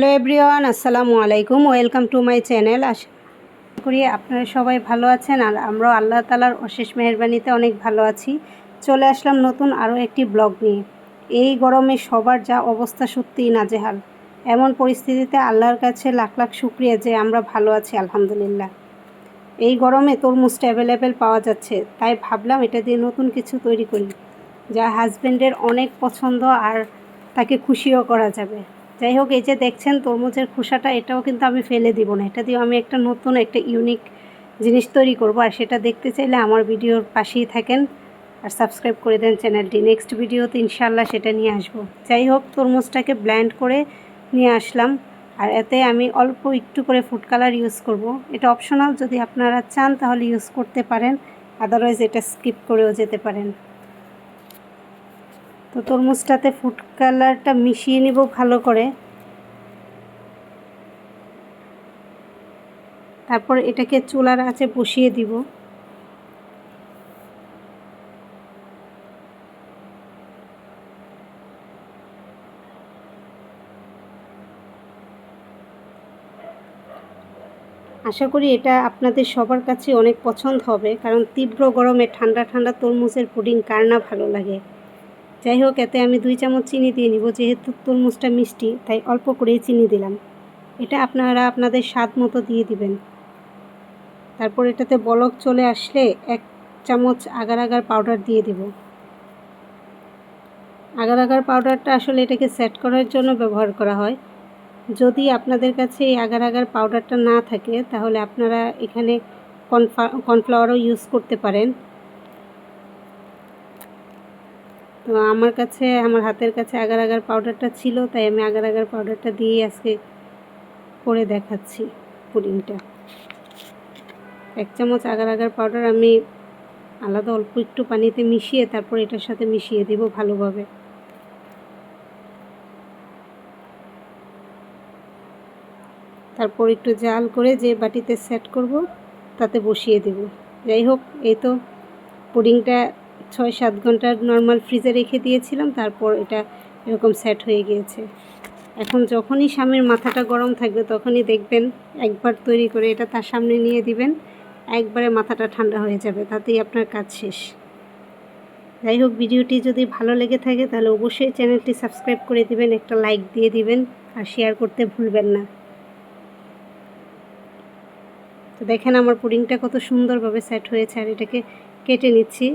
Hello everyone, আসসালামু আলাইকুম। Welcome to my channel. আশা করি আপনারা সবাই ভালো আছেন আর আমরাও আল্লাহ তালার অশেষ মেহরবানিতে অনেক ভালো আছি। চলে আসলাম নতুন আরও একটি ব্লগ নিয়ে। এই গরমে সবার যা অবস্থা সত্যিই নাজেহাল। এমন পরিস্থিতিতে আল্লাহর কাছে লাখ লাখ শুক্রিয়া যে আমরা ভালো আছি, আলহামদুলিল্লাহ। এই গরমে তরমুজটা অ্যাভেলেবেল পাওয়া যাচ্ছে, তাই ভাবলাম এটা দিয়ে নতুন কিছু তৈরি করি, যা হাজব্যান্ডের অনেক পছন্দ আর তাকে খুশিও করা যাবে। যাই হোক এই যে দেখছেন তরমুজের খোসাটা, এটাও কিন্তু আমি ফেলে দিব না। এটা দিয়ে আমি একটা নতুন, একটা ইউনিক জিনিস তৈরি করব। আর সেটা দেখতে চাইলে আমার ভিডিওর পাশেই থাকেন আর সাবস্ক্রাইব করে দেন চ্যানেলটি নেক্সট ভিডিওতে ইনশাল্লাহ সেটা নিয়ে আসব। যাই হোক তরমুজটাকে ব্ল্যান্ড করে নিয়ে আসলাম। আর এতে আমি অল্প একটু করে ফুড কালার ইউজ করব। এটা অপশনাল যদি আপনারা চান তাহলে ইউজ করতে পারেন। আদারওয়াইজ এটা স্কিপ করেও যেতে পারেন। তো তরমুজটাতে ফুড কালারটা মিশিয়ে নিব ভালো করে। তারপর এটাকে চুলার আঁচে বসিয়ে দিব। আশা করি এটা আপনাদের সবার কাছে অনেক পছন্দ হবে, কারণ তীব্র গরমে ঠান্ডা ঠান্ডা তরমুজের পুডিং কার না ভালো লাগে। যাই হোক এতে আমি দুই চামচ চিনি দিয়ে নিব, যেহেতু তরমুজটা মিষ্টি, তাই অল্প করেই চিনি দিলাম। এটা আপনারা আপনাদের স্বাদ মতো দিয়ে দিবেন। তারপর এটাতে বলক চলে আসলে এক চামচ আগার আগার পাউডার দিয়ে দিব। আগার আগার পাউডারটা আসলে এটাকে সেট করার জন্য ব্যবহার করা হয়। যদি আপনাদের কাছে এই আগার আগার পাউডারটা না থাকে, তাহলে আপনারা এখানে কর্নফ্লাওয়ারও ইউজ করতে পারেন। তো আমার কাছে, আমার হাতের কাছে আগার আগার পাউডারটা ছিল, তাই আমি আগার আগার পাউডারটা দিয়েই আজকে করে দেখাচ্ছি পুডিংটা। এক চামচ আগার আগার পাউডার আমি আলাদা অল্প একটু পানিতে মিশিয়ে তারপর এটার সাথে মিশিয়ে দেব ভালোভাবে। তারপর একটু জাল করে যে বাটিতে সেট করব, তাতে বসিয়ে দেব। যাই হোক, এই তো পুডিংটা ছয় সাত ঘণ্টা নর্মাল ফ্রিজে রেখে দিয়েছিলাম, তারপর এটা এরকম সেট হয়ে গিয়েছে। এখন যখনই স্বামীর মাথাটা গরম থাকবে তখনই দেখবেন একবার তৈরি করে এটা তার সামনে নিয়ে দিবেন, একবারে মাথাটা ঠান্ডা হয়ে যাবে, তাতেই আপনার কাজ শেষ। যাই হোক, ভিডিওটি যদি ভালো লেগে থাকে তাহলে অবশ্যই চ্যানেলটি সাবস্ক্রাইব করে দিবেন, একটা লাইক দিয়ে দিবেন, আর শেয়ার করতে ভুলবেন না। তো দেখেন আমার পুডিংটা কত সুন্দরভাবে সেট হয়েছে, আর এটাকে কেটে নিচ্ছি।